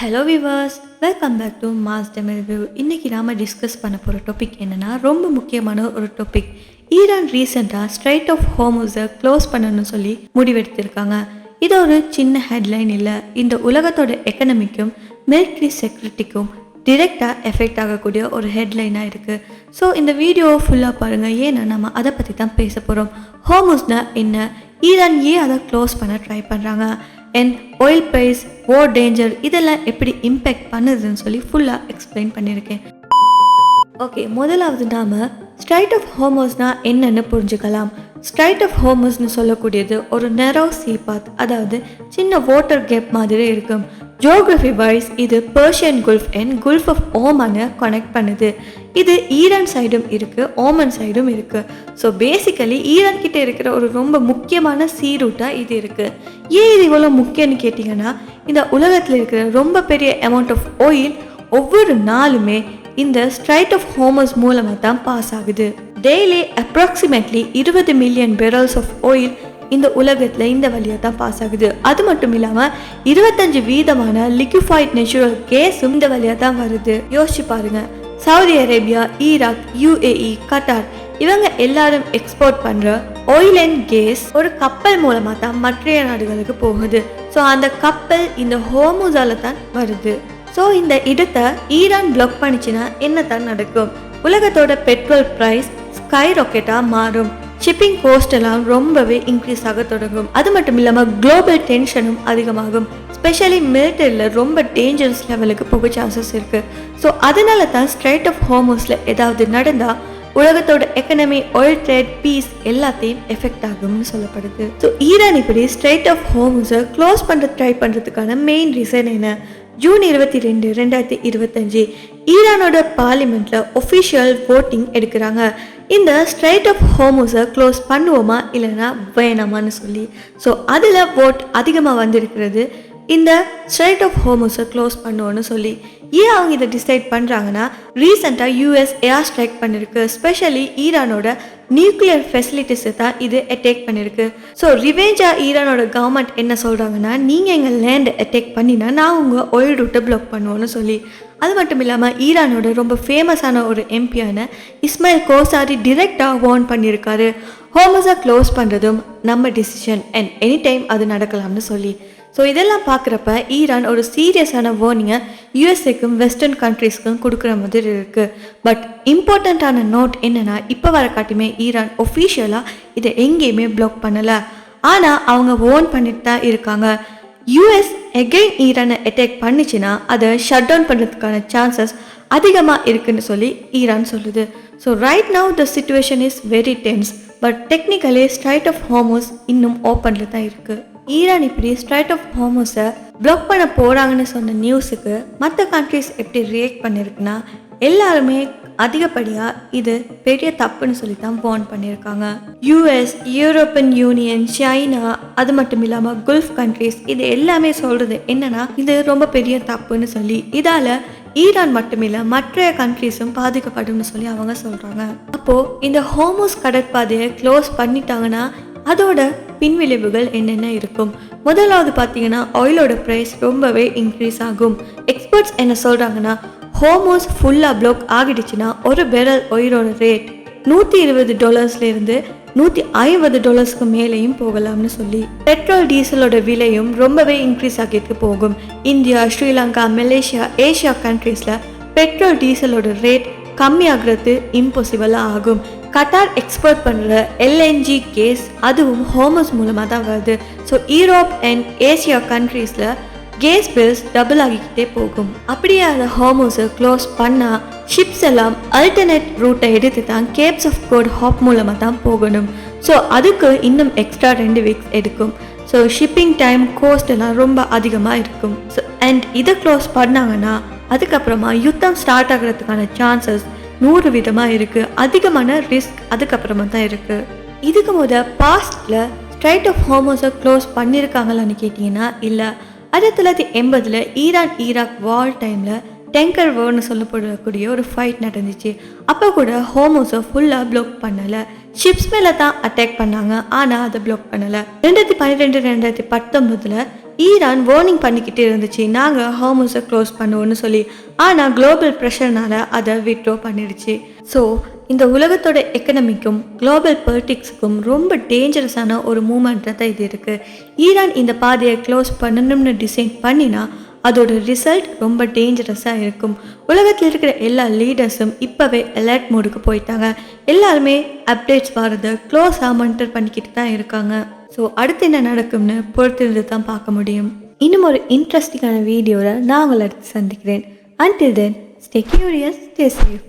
Hello viewers welcome back to Mass Tamil view இன்றைக்கி நாம் discuss பண்ண போகிற டாபிக் என்னென்னா ரொம்ப முக்கியமான ஒரு டாபிக் ஈரான் ரீசெண்டாக ஸ்ட்ரைட் ஆஃப் ஹோமோஸை க்ளோஸ் பண்ணணும்னு சொல்லி முடிவெடுத்திருக்காங்க. இது ஒரு சின்ன ஹெட்லைன் இல்லை. இந்த உலகத்தோட எக்கனமிக்கும் மிலிட்ரி செக்யூரிட்டிக்கும் டிரெக்டாக எஃபெக்ட் ஆகக்கூடிய ஒரு ஹெட்லைனாக இருக்குது ஸோ இந்த வீடியோவை ஃபுல்லாக பாருங்கள் ஏன்னா நம்ம அதை பற்றி தான் பேச போகிறோம் ஹோமோஸ்னா என்ன? ஈரான் ஏன் அதை க்ளோஸ் பண்ண ட்ரை பண்ணுறாங்க அண்ட் ஆயில் ப்ரைஸ் ஓ டேஞ்சர் இதெல்லாம் எப்படி இம்பேக்ட் பண்ணுதுன்னு சொல்லி ஃபுல்லாக எக்ஸ்பிளைன் பண்ணியிருக்கேன். ஓகே முதலாவது நாம ஸ்ட்ரைட் ஆஃப் ஹோமோஸ்னா என்னன்னு புரிஞ்சுக்கலாம். ஸ்ட்ரைட் ஆஃப் ஹோமோஸ்னு சொல்லக்கூடியது ஒரு நெரோ சீ பாத் அதாவது சின்ன வாட்டர் கேப் மாதிரி இருக்கும். ஜியோகிரஃபி வைஸ் இது Persian Gulf and Gulf of ஓமனை connect பண்ணுது. இது ஈரான் சைடும் இருக்குது ஓமன் சைடும் இருக்குது ஸோ பேசிக்கலி ஈரான் கிட்டே இருக்கிற ஒரு ரொம்ப முக்கியமான சீ ரூட்டாக இது இருக்குது ஏன் இது இவ்வளோ முக்கியம்னு கேட்டிங்கன்னா இந்த உலகத்தில் இருக்கிற ரொம்ப பெரிய அமௌண்ட் ஆஃப் ஆயில் ஒவ்வொரு நாளுமே இந்த ஸ்ட்ரைட் ஆஃப் ஹோமஸ் மூலமாக தான் பாஸ் ஆகுது. டெய்லி அப்ராக்சிமேட்லி இருபது மில்லியன் பெரல்ஸ் ஆஃப் ஆயில் இந்த உலகத்தில் இந்த வழியாக தான் பாஸ் ஆகுது. அது மட்டும் இல்லாமல் இருபத்தஞ்சு வீதமான லிக்யூஃபைட் நேச்சுரல் கேஸும் இந்த வழியாக தான் வருது. யோசிச்சு பாருங்கள் Saudi Arabia Iraq UAE Qatar இவங்க எல்லாரும் எக்ஸ்போர்ட் பண்ணுற ஆயில் அண்ட் கேஸ் ஒரு கப்பல் மூலமாக தான் மற்ற நாடுகளுக்கு போகுது. ஸோ அந்த கப்பல் இந்த ஹோமுசால தான் வருது. ஸோ இந்த இடத்தை ஈரான் பிளாக் பண்ணிச்சுன்னா என்ன தான் நடக்கும்? உலகத்தோட பெட்ரோல் ப்ரைஸ் ஸ்கை ராக்கெட்டாக மாறும். ஷிப்பிங் கோஸ்ட் எல்லாம் ரொம்பவே இன்க்ரீஸ் ஆக தொடங்கும். அது மட்டும் இல்லாமல் குளோபல் டென்ஷனும் அதிகமாகும். ஸ்பெஷலி மிலிட்டரியில் ரொம்ப டேஞ்சரஸ் லெவலுக்கு போக சான்சஸ் இருக்குது ஸோ அதனால தான் ஸ்ட்ரைட் ஆஃப் ஹோமோஸில் ஏதாவது நடந்தால் உலகத்தோட எக்கனமி ஆயில் ட்ரேட் பீஸ் எல்லாத்தையும் எஃபெக்ட் ஆகும்னு சொல்லப்படுது. ஸோ ஈரான் இப்படி ஸ்ட்ரைட் ஆஃப் ஹோம்ஸை க்ளோஸ் பண்ணுற ட்ரை பண்ணுறதுக்கான மெயின் ரீசன் என்ன? ஜூன் இருபத்தி ரெண்டு ரெண்டாயிரத்தி இருபத்தஞ்சு ஈரானோட பார்லிமெண்ட்டில் ஒஃபிஷியல் ஓட்டிங் எடுக்கிறாங்க. இந்த ஸ்ட்ரைட் ஆஃப் ஹோமோஸை க்ளோஸ் பண்ணுவோமா இல்லைன்னா வேணாமான்னு சொல்லி. ஸோ அதில் ஓட் அதிகமாக வந்திருக்கிறது இந்த ஸ்ட்ரைட் ஆஃப் ஹோமோஸை க்ளோஸ் பண்ணுவோன்னு சொல்லி. ஏன் அவங்க இதை டிசைட் பண்ணுறாங்கன்னா ரீசெண்டாக யூஎஸ் ஏர் ஸ்ட்ரைக் பண்ணியிருக்கு ஸ்பெஷலி ஈரானோட நியூக்ளியர் ஃபெசிலிட்டிஸை தான் இது அட்டேக் பண்ணியிருக்கு ஸோ ரிவேஞ்சா ஈரானோட கவர்மெண்ட் என்ன சொல்கிறாங்கன்னா நீங்கள் எங்கள் லேண்டை அட்டேக் பண்ணினா நான் உங்கள் oil ரூட்டை பிளாக் பண்ணுவோன்னு சொல்லி. அது மட்டும் இல்லாமல் ஈரானோட ரொம்ப ஃபேமஸான ஒரு எம்பியான இஸ்மாயில் கோசாரி டிரெக்டாக வார்ன் பண்ணியிருக்காரு ஹோமஸை க்ளோஸ் பண்ணுறதும் நம்ம டிசிஷன் அண்ட் எனி டைம் அது நடக்கலாம்னு சொல்லி. ஸோ இதெல்லாம் பார்க்குறப்ப ஈரான் ஒரு சீரியஸான வார்னிங்கை யூஎஸ்ஏக்கும் வெஸ்டர்ன் கண்ட்ரீஸ்க்கும் கொடுக்குற மாதிரி இருக்குது பட் இம்பார்ட்டண்ட்டான நோட் என்னென்னா இப்போ வர காட்டியுமே ஈரான் ஒஃபிஷியலாக இதை எங்கேயுமே பிளாக் பண்ணலை. ஆனால் அவங்க ஓன் பண்ணிட்டு தான் இருக்காங்க. யூஎஸ் எகெயின் ஈரானை அட்டாக் பண்ணுச்சுன்னா அதை ஷட் டவுன் பண்ணுறதுக்கான சான்சஸ் அதிகமாக இருக்குன்னு சொல்லி ஈரான் சொல்லுது. So right now the situation is very tense but technically strait of Hormuz இன்னும் ஓப்பனில் தான் இருக்குது ஈரான் இப்படி ஸ்ட்ரைட் ஆஃப் ஹோமோஸை பிளாக் பண்ண போகிறாங்கன்னு சொன்ன நியூஸுக்கு மற்ற கண்ட்ரிஸ் எப்படி ரியாக்ட் பண்ணியிருக்குன்னா எல்லாருமே அதிகப்படியாக இது பெரிய தப்புன்னு சொல்லி தான் வார்ன் பண்ணியிருக்காங்க யூஎஸ் யூரோப்பியன் யூனியன் சைனா அது மட்டும் இல்லாமல் குல்ஃப் கண்ட்ரிஸ் இது எல்லாமே சொல்கிறது என்னன்னா இது ரொம்ப பெரிய தப்புன்னு சொல்லி இதால் ஈரான் மட்டுமில்ல மற்ற கண்ட்ரிஸும் பாதிக்கப்படும்னு சொல்லி அவங்க சொல்கிறாங்க அப்போது இந்த ஹோமோஸ் கடற்பாதையை க்ளோஸ் பண்ணிட்டாங்கன்னா அதோட பின்விளைவுகள் என்னென்ன இருக்கும்? முதலாவது பார்த்தீங்கன்னா ஆயிலோட ப்ரைஸ் ரொம்பவே இன்க்ரீஸ் ஆகும். எக்ஸ்பர்ட்ஸ் என்ன சொல்கிறாங்கன்னா ஹோமோஸ் ஃபுல்லாக ப்ளாக் ஆகிடுச்சுன்னா ஒரு பேரல் ஒயிலோட ரேட் நூற்றி இருபது டாலர்ஸ்லேருந்து நூற்றி ஐம்பது டாலர்ஸ்க்கு மேலேயும் போகலாம்னு சொல்லி பெட்ரோல் டீசலோட விலையும் ரொம்பவே இன்க்ரீஸ் ஆகிட்டு போகும். இந்தியா ஸ்ரீலங்கா மலேசியா ஏஷியா கண்ட்ரீஸில் பெட்ரோல் டீசலோட ரேட் கம்மியாகிறது இம்பாசிபிளாக ஆகும். கட்டார் எக்ஸ்போர்ட் பண்ணுற எல்என்ஜி கேஸ் அதுவும் ஹோமஸ் மூலமாக தான் வருது. ஸோ யூரோப் அண்ட் ஏசியா கண்ட்ரீஸில் கேஸ் பில்ஸ் டபுள் ஆகிக்கிட்டே போகும். அப்படியே அந்த ஹோமோஸை க்ளோஸ் பண்ணால் ஷிப்ஸ் எல்லாம் அல்டர்னேட் ரூட்டை எடுத்து தான் கேப்ஸ் ஆஃப் கோட் ஹாப் மூலமாக தான் போகணும். ஸோ அதுக்கு இன்னும் எக்ஸ்ட்ரா ரெண்டு வீக்ஸ் எடுக்கும். ஸோ ஷிப்பிங் டைம் கோஸ்ட் எல்லாம் ரொம்ப அதிகமாக இருக்கும். ஸோ அண்ட் இதை க்ளோஸ் பண்ணாங்கன்னா அதுக்கப்புறமா யுத்தம் ஸ்டார்ட் ஆகிறதுக்கான சான்சஸ் நூறு விதமாக இருக்குது அதிகமான ரிஸ்க் அதுக்கப்புறமா தான் இருக்குது இதுக்கு முத பாஸ்டில் ஸ்ட்ரைட் ஆஃப் ஹோமோஸை க்ளோஸ் பண்ணியிருக்காங்களான்னு கேட்டிங்கன்னா இல்லை. ஆயிரத்தி தொள்ளாயிரத்தி எண்பதில் ஈரான் ஈராக் வார் டைமில் டெங்கர் வேர்னு சொல்லப்படக்கூடிய ஒரு ஃபைட் நடந்துச்சு. அப்போ கூட ஹோமோஸை ஃபுல்லாக பிளாக் பண்ணலை. ஷிப்ஸ் மேலே தான் அட்டாக் பண்ணாங்க. ஆனால் அதை பிளாக் பண்ணலை. ரெண்டாயிரத்தி பன்னிரெண்டு ரெண்டாயிரத்தி பத்தொம்பதில் ஈரான் வார்னிங் பண்ணிக்கிட்டே இருந்துச்சு. நாங்கள் ஹார்மோஸை க்ளோஸ் பண்ணுவோம்னு சொல்லி. ஆனால் குளோபல் ப்ரெஷர்னால அதை விட்ரோ பண்ணிடுச்சு. ஸோ இந்த உலகத்தோட எக்கனமிக்கும் குளோபல் பொலிட்டிக்ஸுக்கும் ரொம்ப டேஞ்சரஸான ஒரு மூமெண்ட்டாக தான் இது இருக்குது ஈரான் இந்த பாதையை க்ளோஸ் பண்ணணும்னு டிசைன் பண்ணினா அதோட ரிசல்ட் ரொம்ப டேஞ்சரஸாக இருக்கும். உலகத்தில் இருக்கிற எல்லா லீடர்ஸும் இப்போவே அலர்ட் மோடுக்கு போயிட்டாங்க. எல்லாருமே அப்டேட்ஸ் வரதை க்ளோஸாக மானிட்டர் பண்ணிக்கிட்டு தான் இருக்காங்க. ஸோ அடுத்து என்ன நடக்கும்னு பொறுத்திருந்து தான் பார்க்க முடியும். இன்னும் ஒரு இன்ட்ரெஸ்டிங்கான வீடியோவில் நான் உங்களை அடுத்து சந்திக்கிறேன். Until then stay curious stay safe